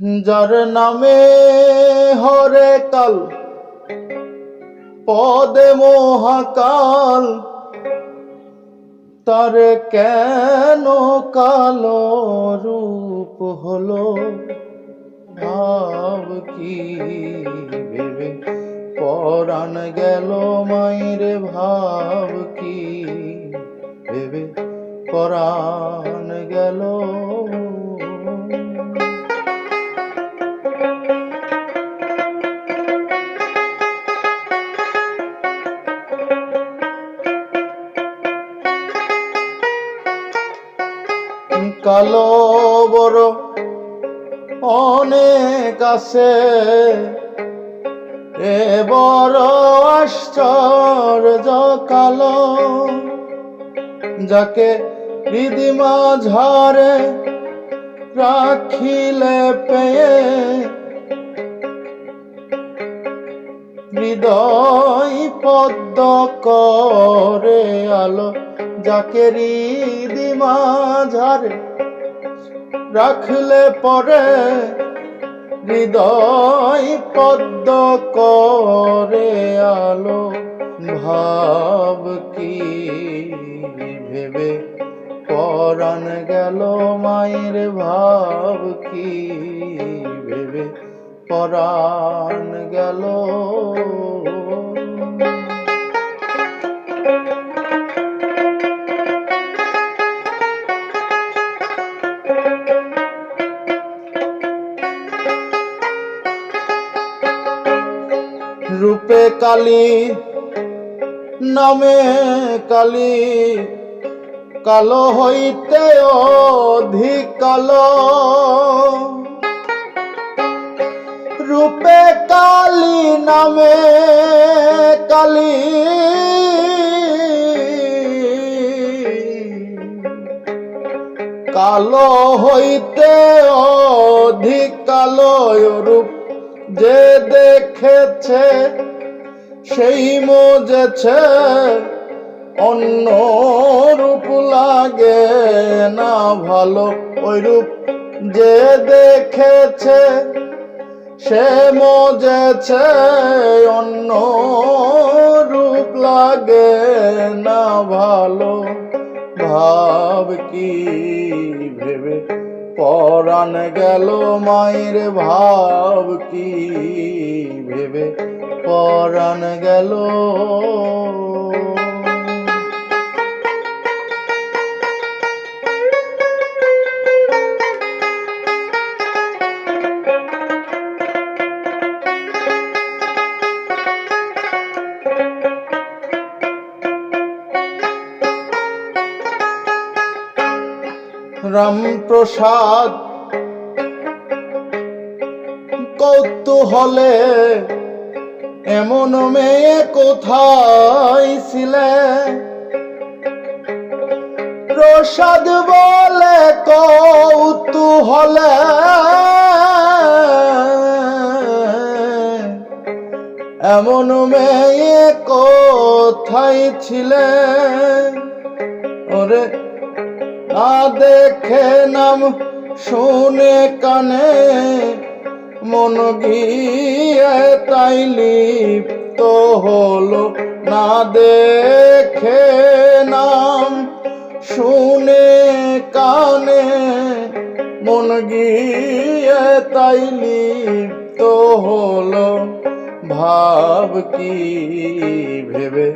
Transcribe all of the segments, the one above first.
যার নামে হরে কাল, পদে মহাকাল, তার কেন কালো রূপ হলো? ভাব কি ভেবে পরাণ গেল মায়ের ভাব কি ভেবে? পরাণ গেল কালো বড় অনেক আছে। এ বড় আশ্চর্য কালো, যাকে হৃদিমা ঝরে রাখিলে পেয়ে হৃদয় পদ্ম করে আলো, যাকে ঝরে রাখলে পরে হৃদয় পদ্ম করে আলো, ভাব কি ভেবে পরাণ গেল মায়ের ভাব কি ভেবে পরাণ গেল রূপে কালী, নামে কালী, কালো হইতে অধিক কালো। রূপে কালী, নামে কালী, কালো হইতে অধিক কালো। রূপ যে দেখেছে, সেই মজেছে। অন্য রূপ লাগে না ভালো, ওই রূপ যে দেখেছে, সে মজেছে। অন্য রূপ লাগে না ভালো ভেবে পরাণ গেল মায়ের ভাব কি ভেবে? পরাণ গেল রামপ্রসাদ। কৌতূহলে এমন মেয়ে কোথায় ছিলে? প্রসাদ বলে কৌতূহলে। এমন মেয়ে কোথায় ছিলে? ওরে না দেখে নাম শুনে কানে মন গিয়ে তাই লিপ্ত হলো। না দেখে নাম শুনে কানে মন গিয়ে তাই লিপ্ত হলো। ভাব কি ভেবে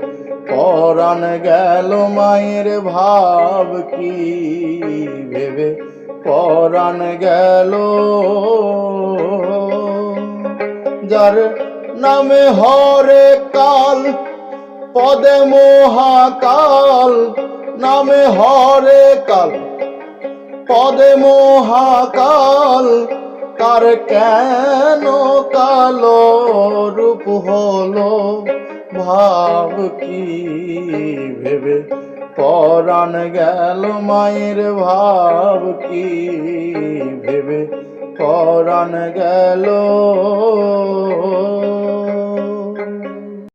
পরাণ গেল মায়ের ভাব কি ভেবে? পরাণ গেল। যার নামে হরে কাল, পদে মহাকাল, নামে হরে কাল, পদে মহাকাল, তার কেন কালো রূপ হলো? ভাব কি ভেবে? পরাণ গেল মায়ের ভাব কি ভেবে? পরাণ গেল